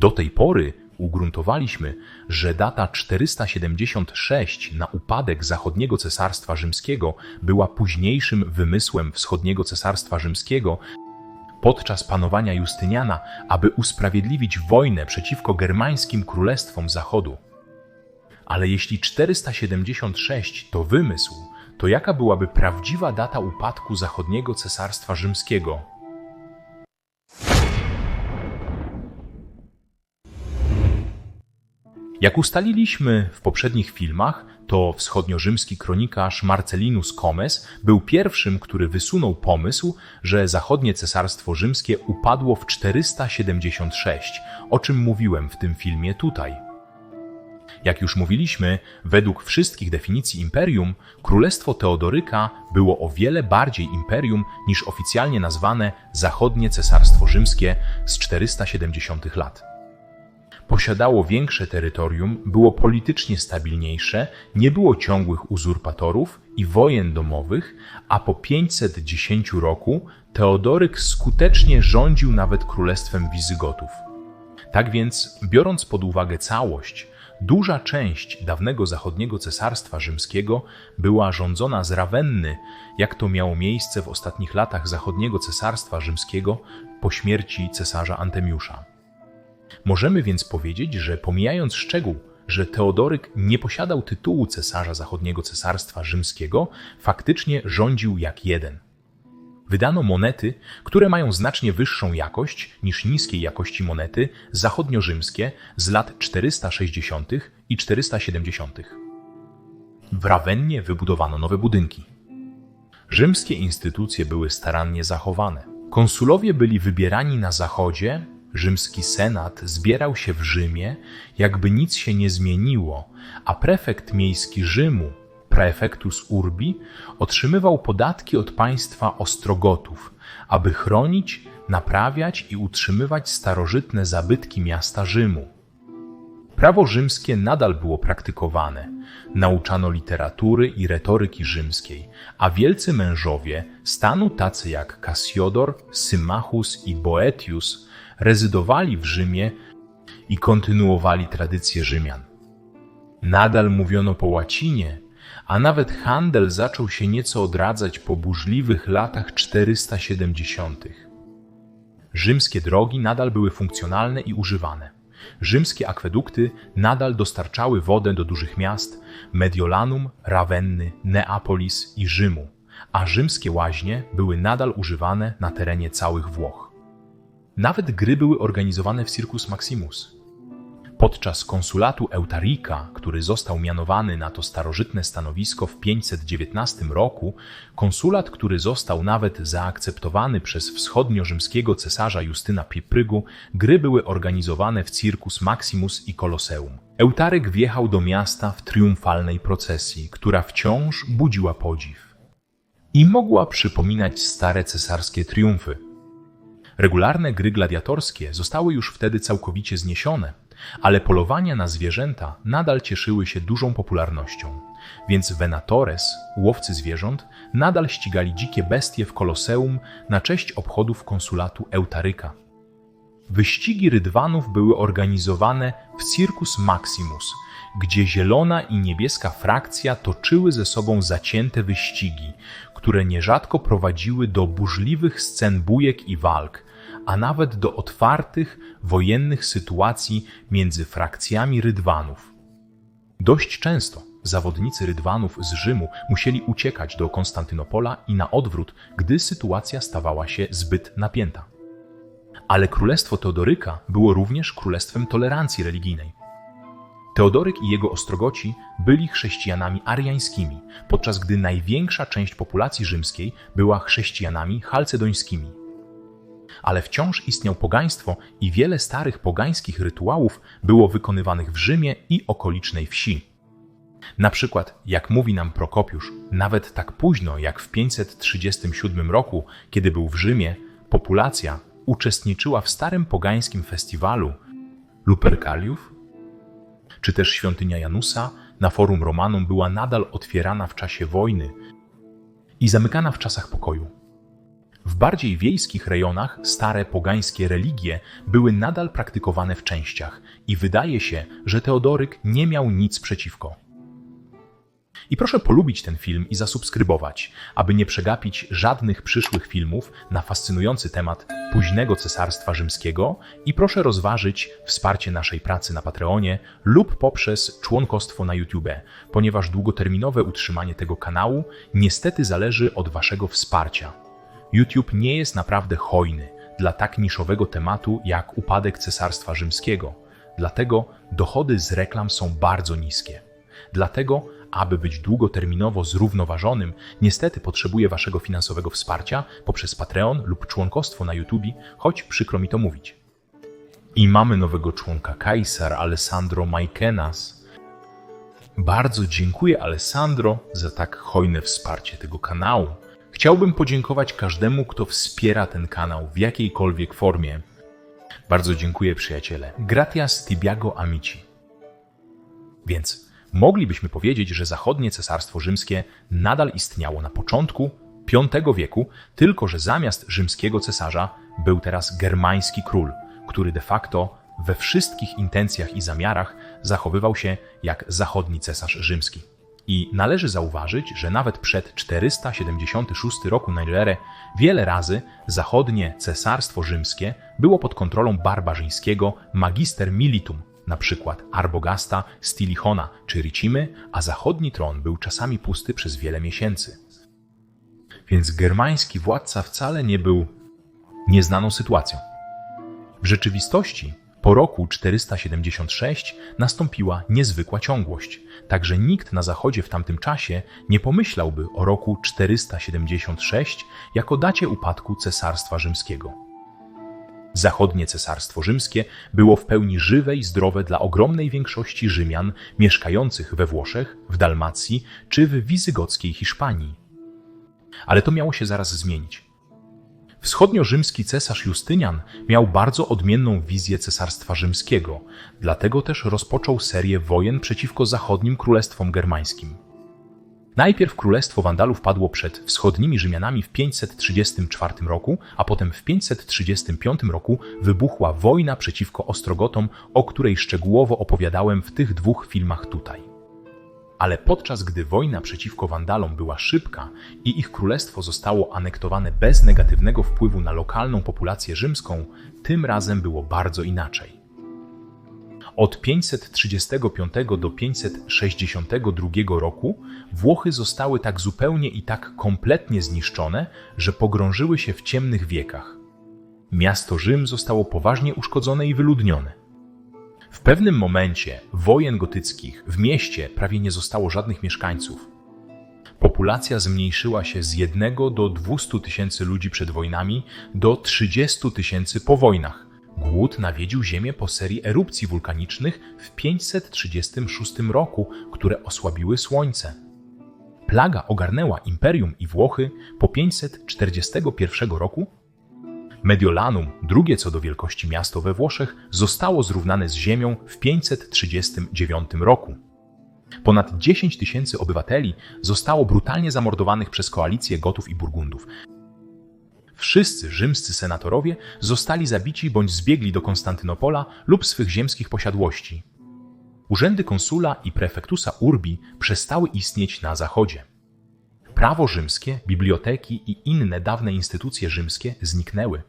Do tej pory ugruntowaliśmy, że data 476 na upadek zachodniego cesarstwa rzymskiego była późniejszym wymysłem wschodniego cesarstwa rzymskiego podczas panowania Justyniana, aby usprawiedliwić wojnę przeciwko germańskim królestwom zachodu. Ale jeśli 476 to wymysł, to jaka byłaby prawdziwa data upadku zachodniego cesarstwa rzymskiego? Jak ustaliliśmy w poprzednich filmach, to wschodniorzymski kronikarz Marcellinus Comes był pierwszym, który wysunął pomysł, że zachodnie cesarstwo rzymskie upadło w 476, o czym mówiłem w tym filmie tutaj. Jak już mówiliśmy, według wszystkich definicji imperium, królestwo Teodoryka było o wiele bardziej imperium niż oficjalnie nazwane zachodnie cesarstwo rzymskie z 470 lat posiadało większe terytorium, było politycznie stabilniejsze, nie było ciągłych uzurpatorów i wojen domowych, a po 510 roku Teodoryk skutecznie rządził nawet królestwem Wizygotów. Tak więc, biorąc pod uwagę całość, duża część dawnego zachodniego cesarstwa rzymskiego była rządzona z Rawenny, jak to miało miejsce w ostatnich latach zachodniego cesarstwa rzymskiego po śmierci cesarza Antemiusza. Możemy więc powiedzieć, że pomijając szczegół, że Teodoryk nie posiadał tytułu cesarza zachodniego cesarstwa rzymskiego, faktycznie rządził jak jeden. Wydano monety, które mają znacznie wyższą jakość niż niskiej jakości monety zachodnio-rzymskie z lat 460. i 470. W Rawennie wybudowano nowe budynki. Rzymskie instytucje były starannie zachowane. Konsulowie byli wybierani na zachodzie Rzymski senat zbierał się w Rzymie, jakby nic się nie zmieniło, a prefekt miejski Rzymu, praefectus urbi, otrzymywał podatki od państwa ostrogotów, aby chronić, naprawiać i utrzymywać starożytne zabytki miasta Rzymu. Prawo rzymskie nadal było praktykowane. Nauczano literatury i retoryki rzymskiej, a wielcy mężowie stanu tacy jak Cassiodor, Symmachus i Boetius rezydowali w Rzymie i kontynuowali tradycje Rzymian. Nadal mówiono po łacinie, a nawet handel zaczął się nieco odradzać po burzliwych latach 470. Rzymskie drogi nadal były funkcjonalne i używane. Rzymskie akwedukty nadal dostarczały wodę do dużych miast Mediolanum, Ravenny, Neapolis i Rzymu, a rzymskie łaźnie były nadal używane na terenie całych Włoch. Nawet gry były organizowane w Circus Maximus. Podczas konsulatu Eutarika, który został mianowany na to starożytne stanowisko w 519 roku, konsulat, który został nawet zaakceptowany przez wschodnio-rzymskiego cesarza Justyna Pieprygu, gry były organizowane w Circus Maximus i Koloseum. Eutaryk wjechał do miasta w triumfalnej procesji, która wciąż budziła podziw. I mogła przypominać stare cesarskie triumfy. Regularne gry gladiatorskie zostały już wtedy całkowicie zniesione, ale polowania na zwierzęta nadal cieszyły się dużą popularnością, więc venatores, łowcy zwierząt, nadal ścigali dzikie bestie w koloseum na cześć obchodów konsulatu Eutaryka. Wyścigi rydwanów były organizowane w Circus Maximus, gdzie zielona i niebieska frakcja toczyły ze sobą zacięte wyścigi, które nierzadko prowadziły do burzliwych scen bujek i walk, a nawet do otwartych, wojennych sytuacji między frakcjami rydwanów. Dość często zawodnicy rydwanów z Rzymu musieli uciekać do Konstantynopola i na odwrót, gdy sytuacja stawała się zbyt napięta. Ale królestwo Teodoryka było również królestwem tolerancji religijnej. Teodoryk i jego ostrogoci byli chrześcijanami ariańskimi, podczas gdy największa część populacji rzymskiej była chrześcijanami chalcedońskimi ale wciąż istniał pogaństwo i wiele starych pogańskich rytuałów było wykonywanych w Rzymie i okolicznej wsi. Na przykład, jak mówi nam Prokopiusz, nawet tak późno jak w 537 roku, kiedy był w Rzymie, populacja uczestniczyła w starym pogańskim festiwalu Lupercaliów, czy też świątynia Janusa na Forum Romanum była nadal otwierana w czasie wojny i zamykana w czasach pokoju. W bardziej wiejskich rejonach stare pogańskie religie były nadal praktykowane w częściach i wydaje się, że Teodoryk nie miał nic przeciwko. I proszę polubić ten film i zasubskrybować, aby nie przegapić żadnych przyszłych filmów na fascynujący temat późnego cesarstwa rzymskiego i proszę rozważyć wsparcie naszej pracy na Patreonie lub poprzez członkostwo na YouTube, ponieważ długoterminowe utrzymanie tego kanału niestety zależy od waszego wsparcia. YouTube nie jest naprawdę hojny dla tak niszowego tematu jak upadek cesarstwa rzymskiego, dlatego dochody z reklam są bardzo niskie. Dlatego aby być długoterminowo zrównoważonym, niestety potrzebuję Waszego finansowego wsparcia poprzez Patreon lub członkostwo na YouTube, choć przykro mi to mówić. I mamy nowego członka Kajsar, Alessandro Majkenas. Bardzo dziękuję Alessandro za tak hojne wsparcie tego kanału. Chciałbym podziękować każdemu, kto wspiera ten kanał w jakiejkolwiek formie. Bardzo dziękuję przyjaciele. Gratias tibiago amici. Więc Moglibyśmy powiedzieć, że zachodnie cesarstwo rzymskie nadal istniało na początku V wieku, tylko że zamiast rzymskiego cesarza był teraz germański król, który de facto we wszystkich intencjach i zamiarach zachowywał się jak zachodni cesarz rzymski. I należy zauważyć, że nawet przed 476 roku na erę wiele razy zachodnie cesarstwo rzymskie było pod kontrolą barbarzyńskiego magister militum, na przykład Arbogasta, Stilichona czy Ricimy, a zachodni tron był czasami pusty przez wiele miesięcy. Więc germański władca wcale nie był nieznaną sytuacją. W rzeczywistości po roku 476 nastąpiła niezwykła ciągłość, także nikt na zachodzie w tamtym czasie nie pomyślałby o roku 476 jako dacie upadku Cesarstwa Rzymskiego. Zachodnie Cesarstwo Rzymskie było w pełni żywe i zdrowe dla ogromnej większości Rzymian mieszkających we Włoszech, w Dalmacji czy w wizygockiej Hiszpanii. Ale to miało się zaraz zmienić. Wschodnio-rzymski cesarz Justynian miał bardzo odmienną wizję Cesarstwa Rzymskiego, dlatego też rozpoczął serię wojen przeciwko zachodnim królestwom germańskim. Najpierw królestwo Wandalów padło przed wschodnimi Rzymianami w 534 roku, a potem w 535 roku wybuchła wojna przeciwko Ostrogotom, o której szczegółowo opowiadałem w tych dwóch filmach tutaj. Ale podczas gdy wojna przeciwko Wandalom była szybka i ich królestwo zostało anektowane bez negatywnego wpływu na lokalną populację rzymską, tym razem było bardzo inaczej. Od 535 do 562 roku Włochy zostały tak zupełnie i tak kompletnie zniszczone, że pogrążyły się w ciemnych wiekach. Miasto Rzym zostało poważnie uszkodzone i wyludnione. W pewnym momencie wojen gotyckich w mieście prawie nie zostało żadnych mieszkańców. Populacja zmniejszyła się z 1 do 200 tysięcy ludzi przed wojnami do 30 tysięcy po wojnach. Głód nawiedził Ziemię po serii erupcji wulkanicznych w 536 roku, które osłabiły Słońce. Plaga ogarnęła Imperium i Włochy po 541 roku. Mediolanum, drugie co do wielkości miasto we Włoszech, zostało zrównane z ziemią w 539 roku. Ponad 10 tysięcy obywateli zostało brutalnie zamordowanych przez koalicję Gotów i Burgundów. Wszyscy rzymscy senatorowie zostali zabici bądź zbiegli do Konstantynopola lub swych ziemskich posiadłości. Urzędy konsula i prefektusa urbi przestały istnieć na zachodzie. Prawo rzymskie, biblioteki i inne dawne instytucje rzymskie zniknęły.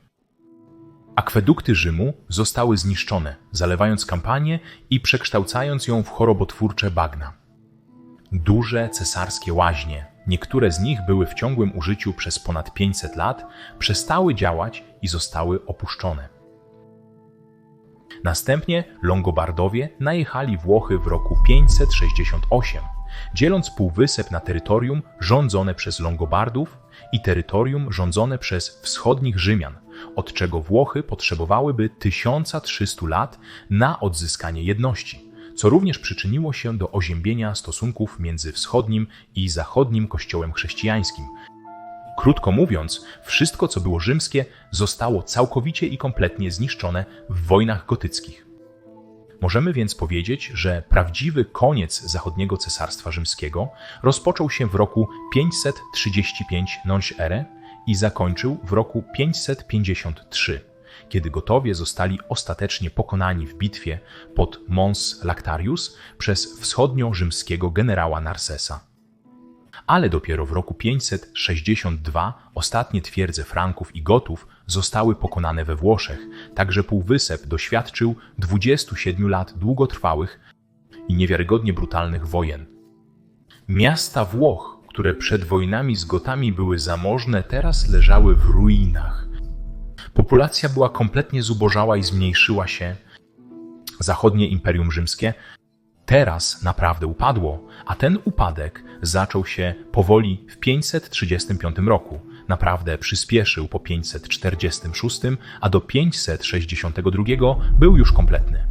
Akwedukty Rzymu zostały zniszczone, zalewając kampanię i przekształcając ją w chorobotwórcze bagna. Duże cesarskie łaźnie, niektóre z nich były w ciągłym użyciu przez ponad 500 lat, przestały działać i zostały opuszczone. Następnie Longobardowie najechali Włochy w roku 568, dzieląc półwysep na terytorium rządzone przez Longobardów i terytorium rządzone przez wschodnich Rzymian, od czego Włochy potrzebowałyby 1300 lat na odzyskanie jedności co również przyczyniło się do oziębienia stosunków między wschodnim i zachodnim kościołem chrześcijańskim. Krótko mówiąc, wszystko co było rzymskie zostało całkowicie i kompletnie zniszczone w wojnach gotyckich. Możemy więc powiedzieć, że prawdziwy koniec zachodniego cesarstwa rzymskiego rozpoczął się w roku 535 nąć ere i zakończył w roku 553, kiedy gotowie zostali ostatecznie pokonani w bitwie pod Mons Lactarius przez wschodnio-rzymskiego generała Narsesa. Ale dopiero w roku 562 ostatnie twierdze Franków i Gotów zostały pokonane we Włoszech, także Półwysep doświadczył 27 lat długotrwałych i niewiarygodnie brutalnych wojen. Miasta Włoch, które przed wojnami z Gotami były zamożne, teraz leżały w ruinach. Populacja była kompletnie zubożała i zmniejszyła się. Zachodnie Imperium Rzymskie teraz naprawdę upadło, a ten upadek zaczął się powoli w 535 roku. Naprawdę przyspieszył po 546, a do 562 był już kompletny.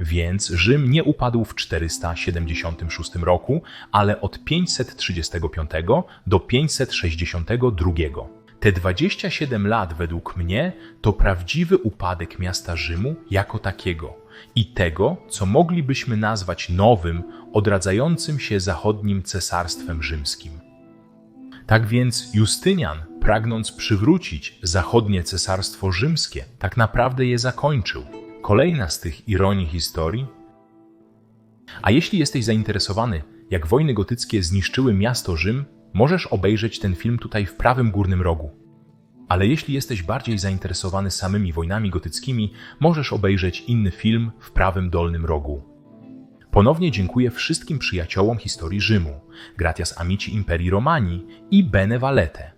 Więc Rzym nie upadł w 476 roku, ale od 535 do 562. Te 27 lat według mnie to prawdziwy upadek miasta Rzymu jako takiego i tego, co moglibyśmy nazwać nowym, odradzającym się zachodnim cesarstwem rzymskim. Tak więc Justynian, pragnąc przywrócić zachodnie cesarstwo rzymskie, tak naprawdę je zakończył. Kolejna z tych ironii historii. A jeśli jesteś zainteresowany, jak wojny gotyckie zniszczyły miasto Rzym, możesz obejrzeć ten film tutaj w prawym górnym rogu. Ale jeśli jesteś bardziej zainteresowany samymi wojnami gotyckimi, możesz obejrzeć inny film w prawym dolnym rogu. Ponownie dziękuję wszystkim przyjaciołom historii Rzymu, gratias amici Imperii Romani i Bene Valete.